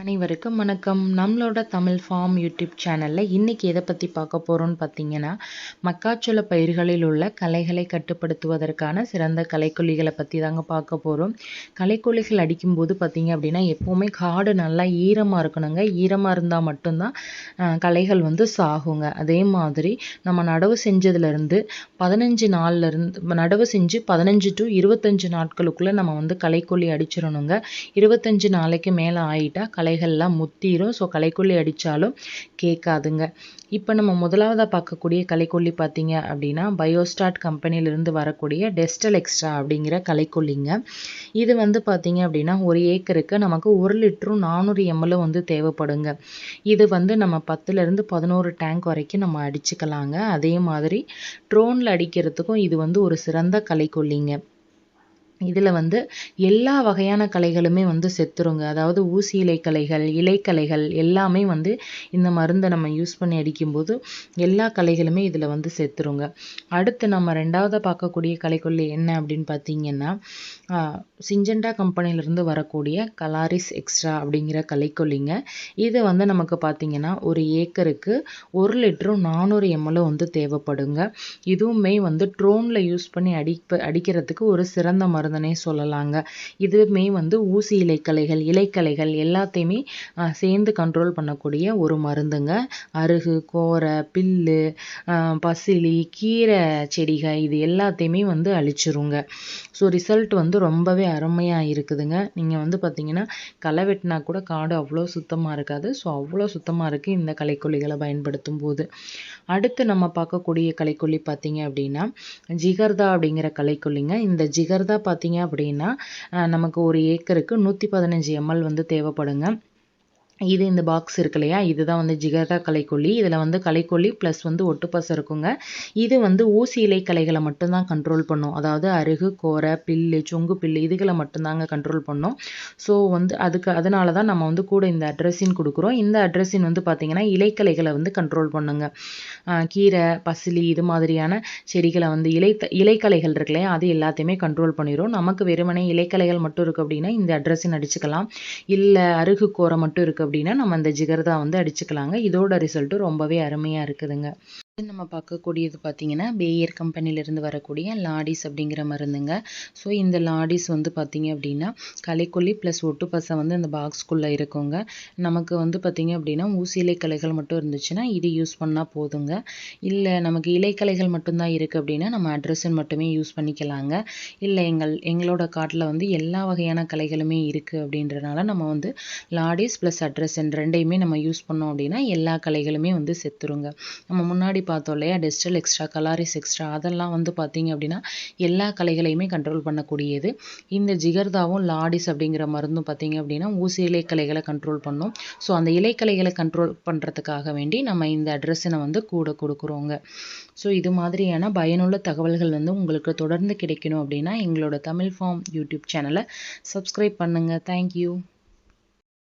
அனைவருக்கும் வணக்கம். நம்மளோட தமிழ் ஃபார்ம் யூடியூப் சேனலில் இன்றைக்கி எதை பற்றி பார்க்க போகிறோம்னு பார்த்தீங்கன்னா மக்காச்சோள பயிர்களில் உள்ள களைகளை கட்டுப்படுத்துவதற்கான சிறந்த களைக்கொல்லிகளை பற்றி தாங்க பார்க்க போகிறோம் களைக்கொல்லிகள் அடிக்கும்போது பார்த்தீங்க அப்படின்னா எப்போவுமே காடு நல்லா ஈரமாக இருக்கணுங்க. ஈரமாக இருந்தால் மட்டும்தான் களைகள் வந்து சாகுங்க. அதே மாதிரி நம்ம நடவு செஞ்சதுலேருந்து பதினஞ்சு நாள்லேருந்து நடவு செஞ்சு பதினஞ்சு டு இருபத்தஞ்சு நாட்களுக்குள்ளே நம்ம வந்து களைக்கொல்லி அடிச்சிடணுங்க. இருபத்தஞ்சு நாளைக்கு மேலே ஆயிட்டா களைகள்லாம் முத்திரும். ஸோ களைக்கொல்லி அடித்தாலும் கேட்காதுங்க. இப்போ நம்ம முதலாவதாக பார்க்கக்கூடிய களைக்கொல்லி பார்த்தீங்க அப்படின்னா பயோஸ்டாட் கம்பெனியிலிருந்து வரக்கூடிய டெஸ்டல் எக்ஸ்ட்ரா அப்படிங்கிற களைக்கொல்லிங்க இது வந்து பார்த்தீங்க அப்படின்னா ஒரு ஏக்கருக்கு நமக்கு ஒரு லிட்டரும் நானூறு எம்எல்லும் வந்து தேவைப்படுங்க. இது வந்து நம்ம பத்துலேருந்து பதினோரு டேங்க் வரைக்கும் நம்ம அடிச்சுக்கலாங்க. அதே மாதிரி ட்ரோனில் அடிக்கிறதுக்கும் இது வந்து ஒரு சிறந்த கலைக்கொல்லிங்க. இதில் வந்து எல்லா வகையான கலைகளுமே வந்து செத்துருங்க. அதாவது ஊசி இலை கலைகள் இலைக்கலைகள் எல்லாமே வந்து இந்த மருந்தை நம்ம யூஸ் பண்ணி அடிக்கும்போது எல்லா கலைகளுமே இதில் வந்து செத்துருங்க. அடுத்து நம்ம ரெண்டாவது பார்க்கக்கூடிய கலைக்கொல்லி என்ன அப்படின்னு பார்த்தீங்கன்னா சிஞ்சண்டா கம்பெனியிலேருந்து வரக்கூடிய கலாரிஸ் எக்ஸ்ட்ரா அப்படிங்கிற கலைக்கொல்லிங்க இது வந்து நமக்கு பார்த்தீங்கன்னா ஒரு ஏக்கருக்கு ஒரு லிட்டரும் நானூறு எம்எல்லும் வந்து தேவைப்படுங்க. இதுவுமே வந்து ட்ரோனில் யூஸ் பண்ணி அடிப்ப அடிக்கிறதுக்கு ஒரு சிறந்த மருந்தனே சொல்லலாங்க. இதுவுமே வந்து ஊசி இலைக்கலைகள் இலைக்கலைகள் எல்லாத்தையுமே சேர்ந்து கண்ட்ரோல் பண்ணக்கூடிய ஒரு மருந்துங்க. அருகு கோரை பில்லு பசிலி கீரை செடிகள் இது எல்லாத்தையுமே வந்து அழிச்சிருங்க. ஸோ ரிசல்ட் வந்து ரொம்பவே அருமையாக இருக்குதுங்க. நீங்கள் வந்து பார்த்தீங்கன்னா களை வெட்டினா கூட காடு அவ்வளோ சுத்தமாக இருக்காது. ஸோ அவ்வளோ சுத்தமாக இருக்குது இந்த களைக்கொல்லிகளை பயன்படுத்தும் போது அடுத்து நம்ம பார்க்கக்கூடிய களைக்கொல்லி பார்த்தீங்க அப்படின்னா ஜிகர்தா அப்படிங்கிற களைக்கொல்லிங்க. இந்த ஜிகர்தா பார்த்தீங்க அப்படின்னா நமக்கு ஒரு ஏக்கருக்கு நூற்றி பதினஞ்சு எம்எல் வந்து தேவைப்படுங்க. இது இந்த பாக்ஸ் இருக்கு இல்லையா? இதுதான் வந்து ஜிகர்தா கலைக்கொல்லி இதில் வந்து கலைக்கொல்லி ப்ளஸ் வந்து ஒட்டுப்பசம் இருக்குங்க. இது வந்து ஊசி இலை கலைகளை மட்டும்தான் கண்ட்ரோல் பண்ணும். அதாவது அருகு கோரை பில்லு சொங்கு பில்லு இதுகளை மட்டும்தாங்க கண்ட்ரோல் பண்ணும். ஸோ வந்து அதுக்கு அதனால தான் நம்ம வந்து கூட இந்த அட்ரஸின் கொடுக்குறோம். இந்த அட்ரஸின் வந்து பார்த்திங்கன்னா இலைக்கலைகளை வந்து கண்ட்ரோல் பண்ணுங்க. கீரை பசிலி இது மாதிரியான செடிகளை வந்து இலை இலைக்கலைகள் இருக்கு இல்லையா? அது எல்லாத்தையுமே கண்ட்ரோல் பண்ணிடும் நமக்கு வெறுமனே இலைக்கலைகள் மட்டும் இருக்குது அப்படின்னா இந்த அட்ரஸின் அடிச்சுக்கலாம். இல்லை அருகு கோரை மட்டும் இருக்குது அப்படின்னா நம்ம இந்த ஜிகர்தா வந்து அடிச்சுக்கலாங்க. இதோட ரிசல்ட்டும் ரொம்பவே அருமையாக இருக்குதுங்க. நம்ம பார்க்கக்கூடியது பார்த்தீங்கன்னா பேயர் கம்பெனிலேருந்து வரக்கூடிய லாடிஸ் அப்படிங்கிற மருந்துங்க. ஸோ இந்த லாடிஸ் வந்து பார்த்தீங்க அப்படின்னா கலைக்கொல்லி ப்ளஸ் ஒட்டு பசை வந்து இந்த பாக்ஸ்குள்ளே இருக்குங்க. நமக்கு வந்து பார்த்தீங்க அப்படின்னா ஊசி இலைக்கலைகள் மட்டும் இருந்துச்சுன்னா இது யூஸ் பண்ணால் போதுங்க. இல்லை நமக்கு இலைக்கலைகள் மட்டும்தான் இருக்குது அப்படின்னா நம்ம அட்ரஸன் மட்டுமே யூஸ் பண்ணிக்கலாங்க. இல்லை எங்கள் எங்களோட காட்டில் வந்து எல்லா வகையான கலைகளுமே இருக்குது அப்படின்றனால நம்ம வந்து லாடிஸ் ப்ளஸ் அட்ரஸன் ரெண்டையுமே நம்ம யூஸ் பண்ணோம் அப்படின்னா எல்லா கலைகளுமே வந்து செத்துருங்க. நம்ம முன்னாடி முன்னாடி பார்த்தோம் இல்லையா? டெஸ்டல் எக்ஸ்ட்ரா கலாரிஸ் எக்ஸ்ட்ரா அதெல்லாம் வந்து பார்த்தீங்க அப்படின்னா எல்லா கலைகளையுமே கண்ட்ரோல் பண்ணக்கூடியது. இந்த ஜிகர்தாவும் லாடிஸ் அப்படிங்கிற மருந்தும் பார்த்தீங்க அப்படின்னா ஊசி இலைக்கலைகளை கண்ட்ரோல் பண்ணும். ஸோ அந்த இலைக்கலைகளை கண்ட்ரோல் பண்ணுறதுக்காக வேண்டி நம்ம இந்த அட்ரஸினை வந்து கூட கொடுக்குறோங்க. ஸோ இது மாதிரியான பயனுள்ள தகவல்கள் வந்து உங்களுக்கு தொடர்ந்து கிடைக்கணும் அப்படின்னா எங்களோட தமிழ் ஃபார்ம் யூடியூப் சேனலை சப்ஸ்கிரைப் பண்ணுங்கள் தேங்க்யூ